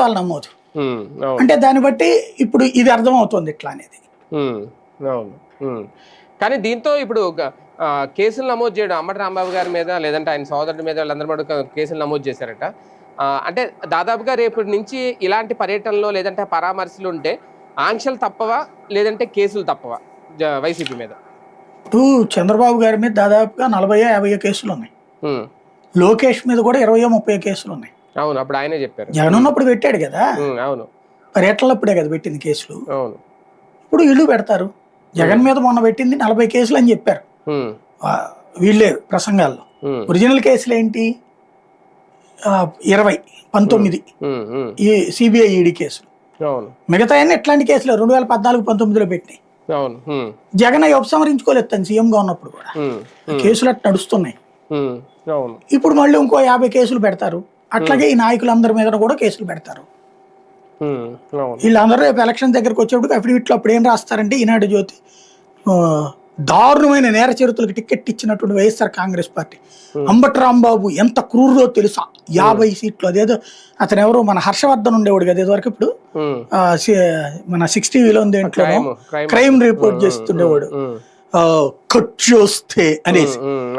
వాళ్ళు అవును. అంటే దాన్ని బట్టి ఇప్పుడు ఇది అర్థం అవుతుంది ఇట్లా అనేది. కానీ దీంతో ఇప్పుడు కేసులు నమోదు చేయడం అమ్మటి రాంబాబు గారి మీద లేదంటే ఆయన సోదరుడి మీద వాళ్ళందరి మీద కేసులు నమోదు చేశారట. అంటే దాదాపుగా రేపటి నుంచి ఇలాంటి పర్యటనలో లేదంటే పరామర్శలు ఉంటే ఆంక్షలు తప్పవా లేదంటే కేసులు తప్పవా వైసీపీ మీద? ఇప్పుడు చంద్రబాబు గారి మీద దాదాపుగా నలభై యాభై కేసులు ఉన్నాయి. లోకేష్ మీద కూడా ఇరవై ముప్పై కేసులు ఉన్నాయి. అవును అప్పుడు ఆయనే చెప్పారు. జగన్ ఉన్నప్పుడు పెట్టాడు కదా? అవును. పర్యటనలప్పుడే కదా పెట్టింది కేసులు? అవును. ఇప్పుడు ఇల్లు పెడతారు. జగన్ మీద మొన్న పెట్టింది నలభై కేసులు అని చెప్పారు. వీళ్ళే ప్రసంగాల్లో. ఒరిజినల్ కేసులు ఏంటి? ఇరవై పంతొమ్మిది. ఈ సిబిఐ ఈడీ కేసులు. మిగతా అన్ని ఎట్లాంటి కేసులు? రెండు వేల పద్నాలుగు పంతొమ్మిదిలో పెట్టినాయి. జగన్ అవి ఉపసంహరించుకోలేదు తను సీఎంగా ఉన్నప్పుడు కూడా. కేసులు అట్లా నడుస్తున్నాయి. ఇప్పుడు మళ్ళీ ఇంకో యాభై కేసులు పెడతారు. అట్లాగే ఈ నాయకులందరి మీద కూడా కేసులు పెడతారు. వీళ్ళందరూ రేపు ఎలక్షన్ దగ్గరకు వచ్చేప్పుడు అఫిడవిట్లో అప్పుడు ఏం రాస్తారంటే ఈనాడు జ్యోతి దారుణమైన నేర చరిత్రలకు టికెట్ ఇచ్చినటువంటి YSR Congress party. Ambati Rambabu ఎంత క్రూరో తెలుసా? యాభై సీట్లు. అదేదో అతను ఎవరు మన హర్షవర్ధన్ ఉండేవాడు కదా ఇదివరకు ఇప్పుడు. మన సిక్స్టీ విలో దేంట్లో crime, crime. Crime report. చేస్తుండేవాడు. Cut చేస్తే అనేసి.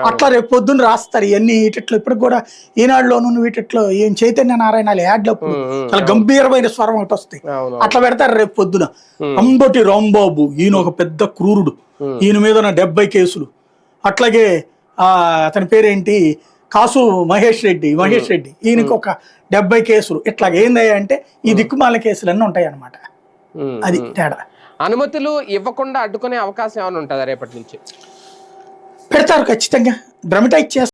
అట్లా రేపు పొద్దున్న రాస్తారు ఇవన్నీ వీటిట్లో ఇప్పటికి కూడా ఈనాడులోను వీటిట్లో ఏం చైతన్య నారాయణ యాడ్లప్పుడు ఉమ్, చాలా గంభీరమైన స్వరం ఒకటి వస్తాయి. అట్లా పెడతారు రేపు పొద్దున. అంబటి రాంబాబు ఈయన ఒక పెద్ద క్రూరుడు. ఈయన మీద నా డెబ్బై కేసులు. అట్లాగే ఆ అతని పేరేంటి? కాసు మహేష్ రెడ్డి మహేష్ రెడ్డి. ఈయనకి ఒక డెబ్బై కేసులు. ఇట్లా ఏందయ్యా అంటే ఈ దిక్కుమాల కేసులు అన్నీ ఉంటాయి అన్నమాట ఉమ్, అది తేడా. అనుమతులు ఇవ్వకుండా అడ్డుకునే అవకాశం ఏమైనా ఉంటుందా రేపటి నుంచి? పెడతారు ఖచ్చితంగా. డ్రమటైజ్ చేస్తారు